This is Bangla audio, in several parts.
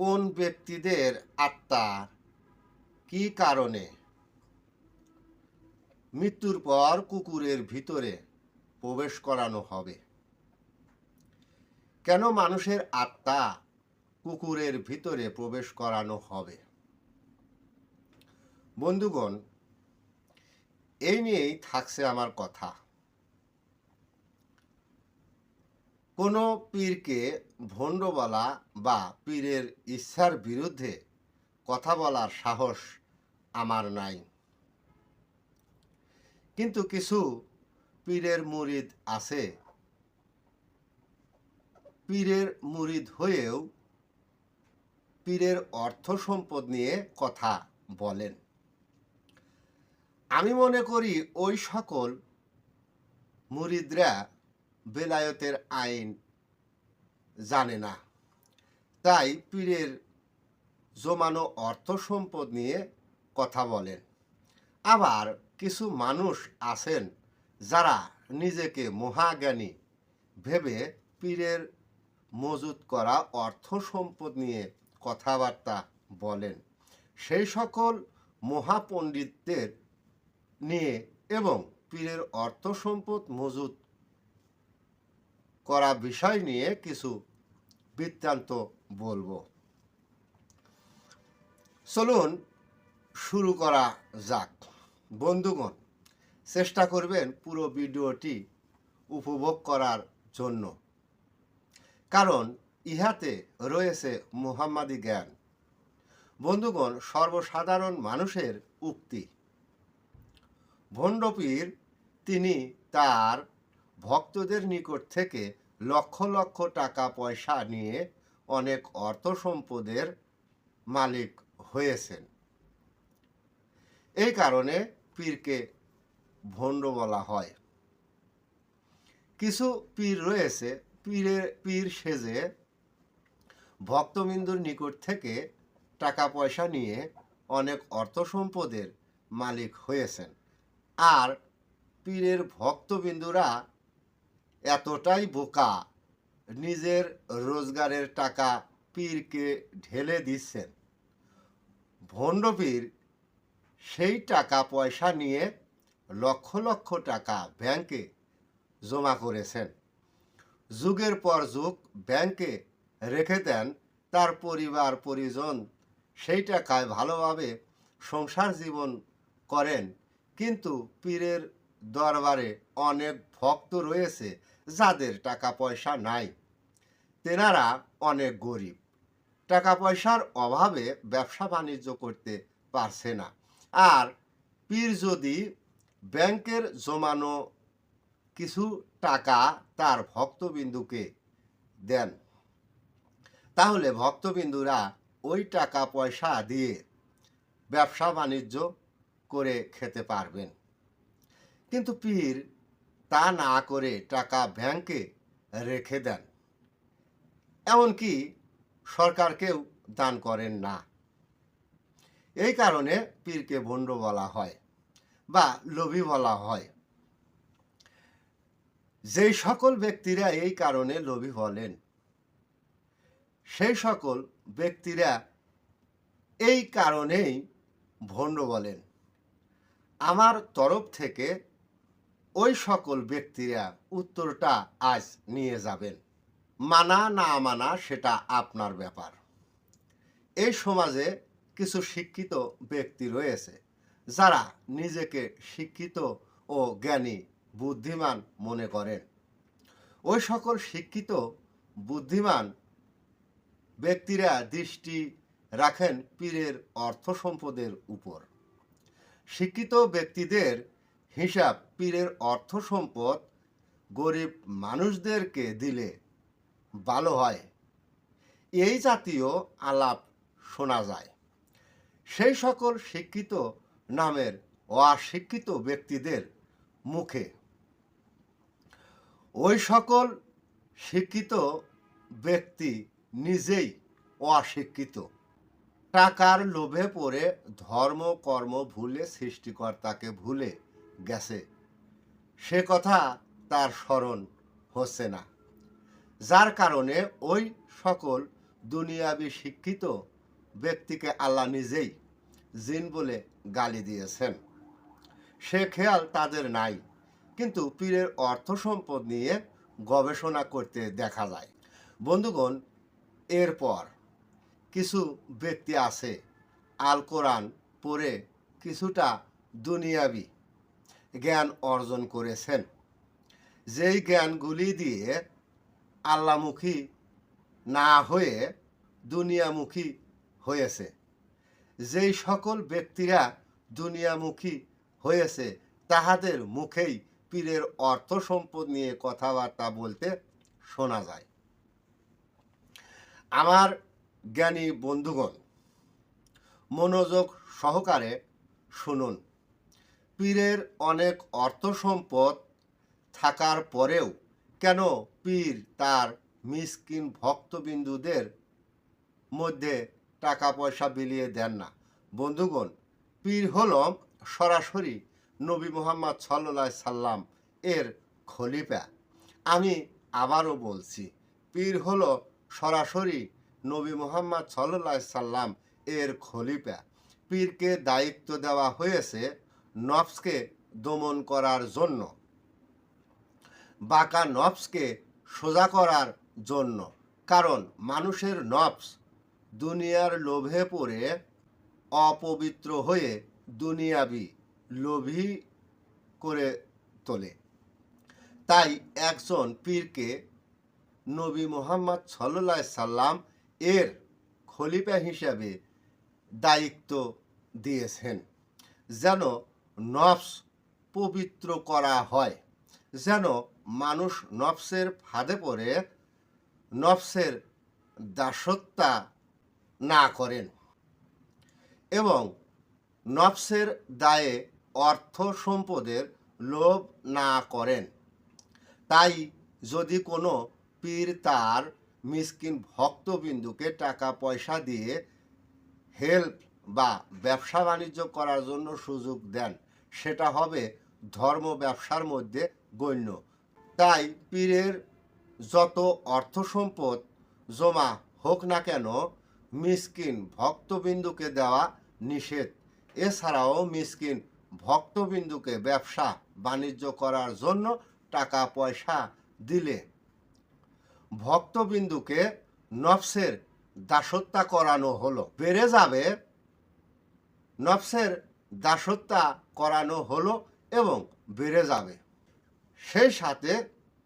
কোন ব্যক্তিদের আত্মা কি কারণে? মৃত্যুর পর কুকুরের ভিতরে প্রবেশ করানো হবে। কেন মানুষের আত্মা কুকুরের ভিতরে প্রবেশ করানো হবে? বন্ধুগণ, এই নিয়েই থাকছে আমার কথা। কোনো পীরকে ভণ্ড বলা বা পীরের ইচ্ছার বিরুদ্ধে কথা বলার সাহস আমার নাই। কিন্তু কিছু পীরের মুরিদ আছে। পীরের মুরিদ হয়েও পীরের অর্থ সম্পদ নিয়ে কথা বলেন। আমি মনে করি ওই সকল মুরিদরা বেলায়তের আইন জানে না। তাই পীরের জমানো অর্থ সম্পদ নিয়ে কথা বলেন। আবার কিছু মানুষ আছেন যারা নিজেকে মহাজ্ঞানী ভেবে পীরের মজুত করা অর্থ সম্পদ নিয়ে কথাবার্তা বলেন। সেই সকল মহাপণ্ডিতদের নিয়ে এবং পীরের অর্থ সম্পদ মজুত করা বিষয় নিয়ে কিছু বৃত্তান্ত বলব। চলুন শুরু করা যাক। বন্ধুগণ, চেষ্টা করবেন পুরো ভিডিওটি উপভোগ করার জন্য। কারণ ইহাতে রয়েছে মুহাম্মাদি জ্ঞান। বন্ধুগণ, সর্বসাধারণ মানুষের উক্তি। ভণ্ডপীর তিনি তার ভক্তদের নিকট থেকে লক্ষ লক্ষ টাকা পয়সা নিয়ে অনেক অর্থ সম্পদের মালিক হয়েছেন। এই কারণে পীরকে ভণ্ড বলা হয়। কিছু পীর রয়েছে পীরের পীর সেজে ভক্তবিন্দুর নিকট থেকে টাকা পয়সা নিয়ে অনেক অর্থ সম্পদের মালিক হয়েছেন। আর পীরের ভক্তবিন্দুরা এতটাই বোকা, নিজের রোজগারের টাকা পীরকে ঢেলে দিচ্ছেন। ভণ্ডপীর সেই টাকা পয়সা নিয়ে লক্ষ লক্ষ টাকা ব্যাংকে জমা করেছেন। যুগের পর যুগ ব্যাংকে রেখে দেন তার পরিবার, পরিজন। সেই টাকায় ভালোভাবে সংসার জীবন করেন। কিন্তু পীরের দরবারে অনেক ভক্ত রয়েছে যাদের টাকা পয়সা নাই, তেনারা অনেক গরিব। টাকা পয়সার অভাবে ব্যবসা বাণিজ্য করতে পারছে না। আর পীর যদি ব্যাংকের জমানো কিছু টাকা তার ভক্তবিন্দুকে দেন, তাহলে ভক্তবিন্দুরা ওই টাকা পয়সা দিয়ে ব্যবসা বাণিজ্য করে খেতে পারবেন। কিন্তু পীর তা না করে টাকা ব্যাংকে রেখে দেন। এমনকি সরকারকেও দান করেন না। এই কারণে পীরকে ভণ্ড বলা হয় বা লোভী বলা হয়। যেই সকল ব্যক্তিরা এই কারণে লোভী বলেন সেই সকল ব্যক্তিরা এই কারণেই ভণ্ড বলেন। আমার তরফ থেকে ওই সকল ব্যক্তিরা উত্তরটা আজ নিয়ে যাবেন। মানা না মানা সেটা আপনার ব্যাপার। এই সমাজে কিছু শিক্ষিত ব্যক্তি রয়েছে, যারা নিজেকে শিক্ষিত ও জ্ঞানী, বুদ্ধিমান মনে করেন। ওই সকল শিক্ষিত, বুদ্ধিমান ব্যক্তিরা দৃষ্টি রাখেন পীরের অর্থ সম্পদের উপর। শিক্ষিত ব্যক্তিদের হিসাব পীরের অর্থ সম্পদ গরিব মানুষদেরকে দিলে ভালো হয়। এই জাতীয় আলাপ শোনা যায়। সেই সকল শিক্ষিত নামের অশিক্ষিত ব্যক্তিদের মুখে। ওই সকল শিক্ষিত ব্যক্তি নিজেই অশিক্ষিত। টাকার লোভে পড়ে ধর্ম কর্ম ভুলে সৃষ্টিকর্তাকে ভুলে গেছে। সে কথা তার স্মরণ হচ্ছে না। যার কারণে ওই সকল দুনিয়াবি শিক্ষিত ব্যক্তিকে আল্লাহ নিজেই জিন বলে গালি দিয়েছেন। সে খেয়াল তাদের নাই, কিন্তু পীরের অর্থ সম্পদ নিয়ে গবেষণা করতে দেখা যায়। বন্ধুগণ, এরপর কিছু ব্যক্তি আছে, আল কোরআন পড়ে কিছুটা দুনিয়াবি জ্ঞান অর্জন করেছেন। যেই জ্ঞানগুলি দিয়ে আল্লামুখী না হয়ে দুনিয়ামুখী হয়েছে, যেই সকল ব্যক্তিরা দুনিয়ামুখী হয়েছে, তাহাদের মুখেই পীরের অর্থ সম্পদ নিয়ে কথাবার্তা বলতে শোনা যায়। আমার জ্ঞানী বন্ধুগণ, মনোযোগ সহকারে শুনুন। পীরের অনেক অর্থ সম্পদ থাকার পরেও কেন পীর তার মিসকিন ভক্তবিন্দুদের মধ্যে টাকা পয়সা বিলিয়ে দেন না? বন্ধুগণ, পীর হল সরাসরি নবী মোহাম্মদ সাল্লা সাল্লাম এর খলিফা। আমি আবারও বলছি, পীর হল সরাসরি নবী মোহাম্মদ সাল্লা সাল্লাম এর খলিফা। পীরকে দায়িত্ব দেওয়া হয়েছে নফসকে দমন করার জন্য। বাঁকা নফসকে সোজা করার জন্য। কারণ মানুষের নফস দুনিয়ার লোভে পড়ে অপবিত্র হয়ে দুনিয়াবি লোভী করে তোলে। তাই একজন পীরকে নবী মোহাম্মদ সাল্লা সাল্লাম এর খলিফা হিসাবে দায়িত্ব দিয়েছেন। যেন নফস পবিত্র করা হয়। যেন মানুষ নফসের ফাঁদে পড়ে, নফসের দাসত্বা না করেন এবং নফসের দায়ে অর্থ সম্পদের লোভ না করেন। তাই যদি কোনো পীর তার মিসকিন ভক্তবিন্দুকে টাকা পয়সা দিয়ে হেল্প বা ব্যবসা বাণিজ্য করার জন্য সুযোগ দেন সেটা হবে ধর্ম ব্যবসার মধ্যে গণ্য। তাই পীরের যত অর্থ সম্পদ জমা হোক না কেন, মিসকিন ভক্তবিন্দুকে দেওয়া নিষেধ। এছাড়াও মিসকিন ভক্তবিন্দুকে ব্যবসা বাণিজ্য করার জন্য টাকা পয়সা দিলে। ভক্তবিন্দুকে নফসের দাসত্বা করানো হলো। বেড়ে যাবে নফসের দাসত্বা করানো হলো এবং বেড়ে যাবে। সেই সাথে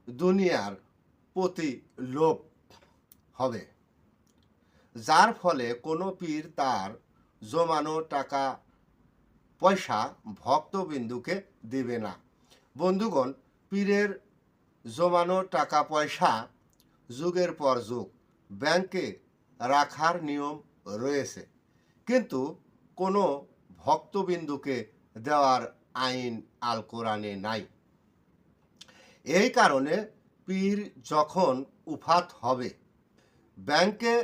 দুনিয়ার প্রতি লোভ হবে, যার ফলে কোনো পীর তার জমানো টাকা, পয়সা ভক্তবিন্দুকে দেবে না। বন্ধুগণ, পীরের জমানো টাকা, পয়সা যুগের পর যুগ ব্যাংকে রাখার নিয়ম রয়েছে। কিন্তু কোনো ভক্তবিন্দুকে দেওয়ার আইন আল কোরআনে নাই। এই কারণে পীর যখন উফাত হবে, ব্যাংকে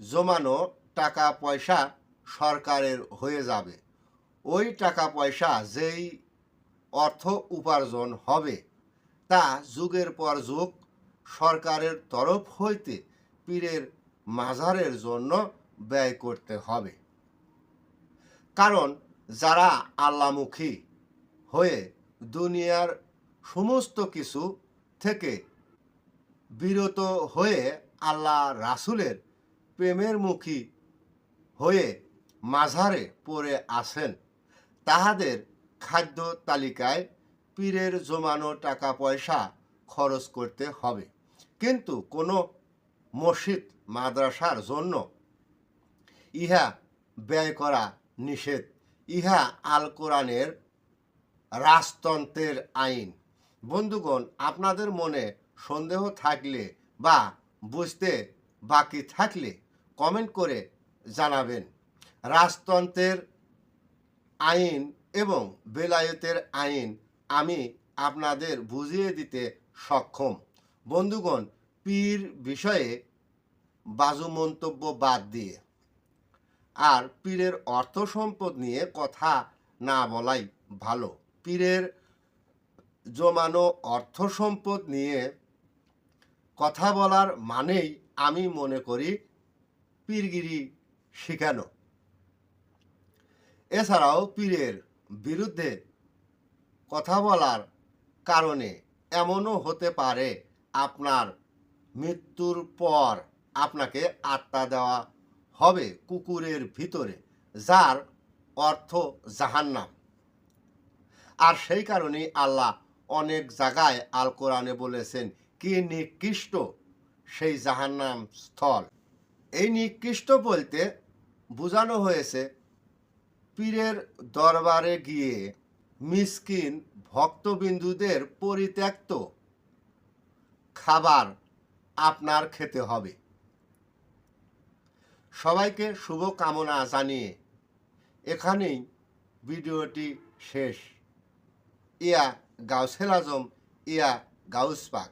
জমানো টাকা পয়সা সরকারের হয়ে যাবে। ওই টাকা পয়সা যেই অর্থ উপার্জন হবে, তা যুগের পর যুগ সরকারের তরফ হইতে পীরের মাজারের জন্য ব্যয় করতে হবে। কারণ যারা আল্লামুখী হয়ে দুনিয়ার সমস্ত কিছু থেকে বিরত হয়ে আল্লাহ রাসুলের প্রেমের মুখী হয়ে মাঝারে পড়ে আসেন তাহাদের খাদ্য তালিকায় পীরের জমানো টাকা পয়সা খরচ করতে হবে। কিন্তু কোনো মসজিদ, মাদ্রাসার জন্য ইহা ব্যয় করা নিষেধ। ইহা আল কোরআনের রাজতন্ত্রের আইন। বন্ধুগণ, আপনাদের মনে সন্দেহ থাকলে বা বুঝতে বাকি থাকলে কমেন্ট করে জানাবেন। রাজতন্ত্রের আইন এবং বেলায়েতের আইন আমি আপনাদের বুঝিয়ে দিতে সক্ষম। বন্ধুগণ, পীর বিষয়ে বাজু মন্তব্য বাদ দিয়ে আর পীরের অর্থ সম্পদ নিয়ে কথা না বলাই ভালো। পীরের জমানো অর্থ সম্পদ নিয়ে কথা বলার মানেই আমি মনে করি পীরগিরি শিখানো। এছাড়াও পীরের বিরুদ্ধে কথা বলার কারণে এমনও হতে পারে, আপনার মৃত্যুর পর আপনাকে আত্মা দেওয়া হবে কুকুরের ভিতরে, যার অর্থ জাহান্নাম। আর সেই কারণেই আল্লাহ অনেক জায়গায় আল কোরআনে বলেছেন, কি নিকৃষ্ট সেই জাহান্নাম স্থল। এই নিকৃষ্ট বলতে বোঝানো হয়েছে পীরের দরবারে গিয়ে মিসকিন ভক্তবিন্দুদের পরিত্যক্ত খাবার আপনার খেতে হবে। সবাইকে শুভ কামনা জানিয়ে এখানেই ভিডিওটি শেষ। ইয়া গাউসেল আজম ইয়া গাউস পাক।